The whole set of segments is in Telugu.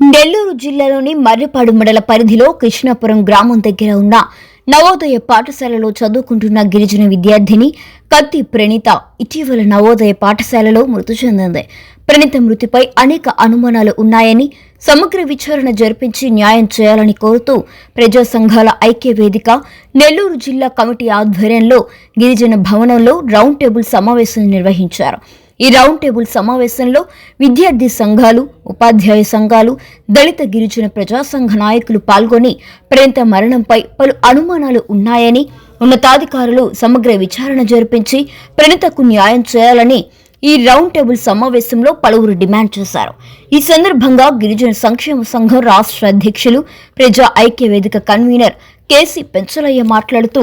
నెల్లూరు జిల్లాలోని మర్రిపాడు మండల పరిధిలో కృష్ణాపురం గ్రామం దగ్గర ఉన్న నవోదయ పాఠశాలలో చదువుకుంటున్న గిరిజన విద్యార్థిని కత్తి ప్రణీత ఇటీవల నవోదయ పాఠశాలలో మృతి చెందింది. ప్రణీత మృతిపై అనేక అనుమానాలు ఉన్నాయని సమగ్ర విచారణ జరిపించి న్యాయం చేయాలని కోరుతూ ప్రజా సంఘాల ఐక్య వేదిక నెల్లూరు జిల్లా కమిటీ ఆధ్వర్యంలో గిరిజన భవనంలో రౌండ్ టేబుల్ సమావేశం నిర్వహించారు. ఈ రౌండ్ టేబుల్ సమావేశంలో విద్యార్థి సంఘాలు ఉపాధ్యాయ సంఘాలు దళిత గిరిజన ప్రజా సంఘ నాయకులు పాల్గొని ప్రేంత మరణంపై పలు అనుమానాలు ఉన్నాయని ఉన్నతాధికారులు సమగ్ర విచారణ జరిపించి ప్రణితకు న్యాయం చేయాలని ఈ రౌండ్ టేబుల్ సమావేశంలో పలువురు డిమాండ్ చేశారు. ఈ సందర్భంగా గిరిజన సంక్షేమ సంఘం రాష్ట్ర అధ్యక్షులు ప్రజా ఐక్య వేదిక కన్వీనర్ కేసీ పెంచలయ్య మాట్లాడుతూ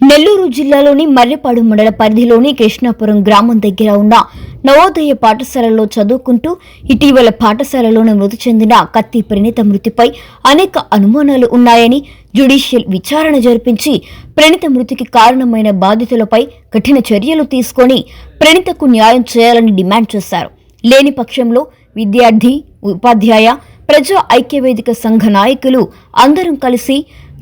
నెల్లూరు జిల్లాలోని మర్రిపాడు మండల పరిధిలోని కృష్ణాపురం గ్రామం దగ్గర ఉన్న నవోదయ పాఠశాలలో చదువుకుంటూ ఇటీవల పాఠశాలలోనే మృతి చెందిన కత్తి ప్రణీత మృతిపై అనేక అనుమానాలు ఉన్నాయని జ్యుడిషియల్ విచారణ జరిపించి ప్రణీత మృతికి కారణమైన బాధితులపై కఠిన చర్యలు తీసుకొని ప్రణీతకు న్యాయం చేయాలని డిమాండ్ చేశారు. లేని పక్షంలో విద్యార్థి ఉపాధ్యాయ ప్రజా ఐక్యవేదిక సంఘ నాయకులు అందరం కలిసి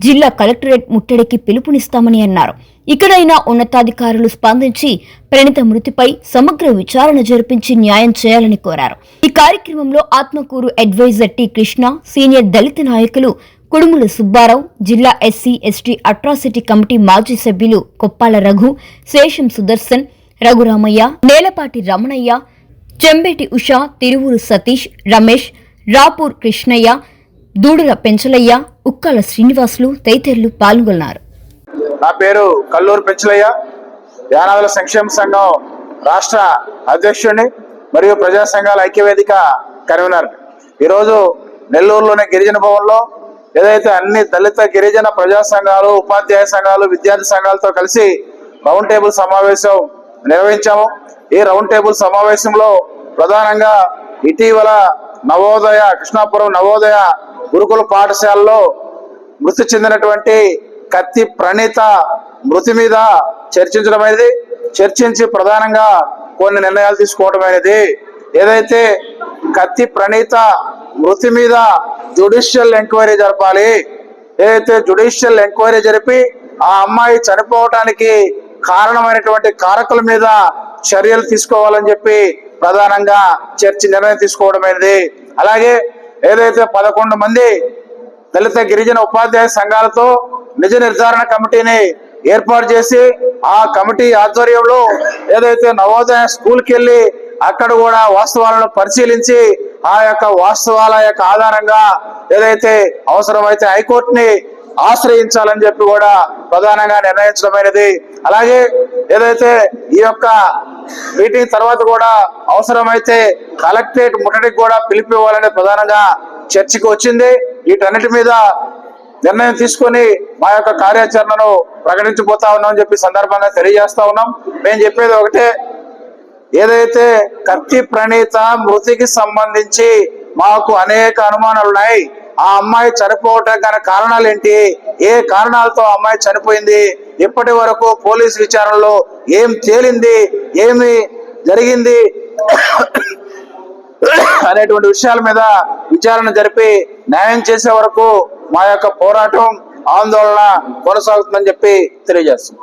జిల్లా కలెక్టరేట్ ముట్టడికి పిలుపునిస్తామని అన్నారు. ఇక్కడైనా ఉన్నతాధికారులు స్పందించి ప్రణిత మృతిపై సమగ్ర విచారణ జరిపించి న్యాయం చేయాలని కోరారు. ఈ కార్యక్రమంలో Atmakur advisor T Krishna senior దళిత నాయకులు కుడుముల సుబ్బారావు జిల్లా ఎస్సీ ఎస్టీ అట్రాసిటీ కమిటీ మాజీ సభ్యులు కొప్పాల రఘు శేషం సుదర్శన్ రఘురామయ్య నేలపాటి రమణయ్య చెంబేటి ఉషా తిరువురు సతీష్ రమేష్ రాపూర్ కృష్ణయ్య దూడుల పెంచలయ్య ఉక్కల శ్రీనివాసులు తదితరులు పాల్గొన్నారు. నా పేరు కల్లూరు పెంచలయ్య. యానాదుల సంక్షేమ సంఘం రాష్ట్ర అధ్యక్షుడిని మరియు ప్రజా సంఘాల ఐక్యవేదిక కన్వీనర్. ఈరోజు నెల్లూరులోని గిరిజన భవన్లో ఏదైతే అన్ని దళిత గిరిజన ప్రజా సంఘాలు ఉపాధ్యాయ సంఘాలు విద్యార్థి సంఘాలతో కలిసి రౌండ్ టేబుల్ సమావేశం నిర్వహించాము. ఈ రౌండ్ టేబుల్ సమావేశంలో ప్రధానంగా ఇటీవల నవోదయ కృష్ణాపురం నవోదయ గురుకుల పాఠశాలలో మృతి చెందినటువంటి కత్తి ప్రణీత మృతి మీద చర్చించడం అనేది చర్చించి ప్రధానంగా కొన్ని నిర్ణయాలు తీసుకోవడం అనేది. ఏదైతే కత్తి ప్రణీత మృతి మీద జుడిషియల్ ఎంక్వైరీ జరపాలి ఏదైతే జుడిషియల్ ఎంక్వైరీ జరిపి ఆ అమ్మాయి చనిపోవటానికి కారణమైనటువంటి కారకుల మీద చర్యలు తీసుకోవాలని చెప్పి ప్రధానంగా చర్చ నిర్ణయం తీసుకోవడం అనేది. అలాగే ఏదైతే పదకొండు మంది దళిత గిరిజన ఉపాధ్యాయ సంఘాలతో నిజ నిర్ధారణ కమిటీని ఏర్పాటు చేసి ఆ కమిటీ ఆధ్వర్యంలో ఏదైతే నవోదయ స్కూల్కి వెళ్ళి అక్కడ కూడా వాస్తవాలను పరిశీలించి ఆ యొక్క వాస్తవాల యొక్క ఆధారంగా ఏదైతే అవసరమైతే హైకోర్టుని ఆశ్రయించాలని చెప్పి కూడా ప్రధానంగా నిర్ణయించడమైనది. అలాగే ఏదైతే ఈ యొక్క మీటింగ్ తర్వాత కూడా అవసరమైతే కలెక్టరేట్ ముట్టడికి కూడా పిలిపివ్వాలని ప్రధానంగా చర్చకు వచ్చింది. వీటన్నిటి మీద నిర్ణయం తీసుకొని మా యొక్క కార్యాచరణను ప్రకటించబోతా ఉన్నామని చెప్పి సందర్భంగా తెలియజేస్తా ఉన్నాం. మేము చెప్పేది ఒకటే ఏదైతే కత్తి ప్రణీత మృతికి సంబంధించి మాకు అనేక అనుమానాలు ఉన్నాయి ఆ అమ్మాయి చనిపోవటం గల కారణాలు ఏంటి ఏ కారణాలతో ఆ అమ్మాయి చనిపోయింది ఇప్పటి వరకు పోలీస్ విచారణలో ఏం తేలింది ఏమి జరిగింది అనేటువంటి విషయాల మీద విచారణ జరిపి న్యాయం చేసే వరకు మా యొక్క పోరాటం ఆందోళన కొనసాగుతుందని చెప్పి తెలియజేస్తున్నాం.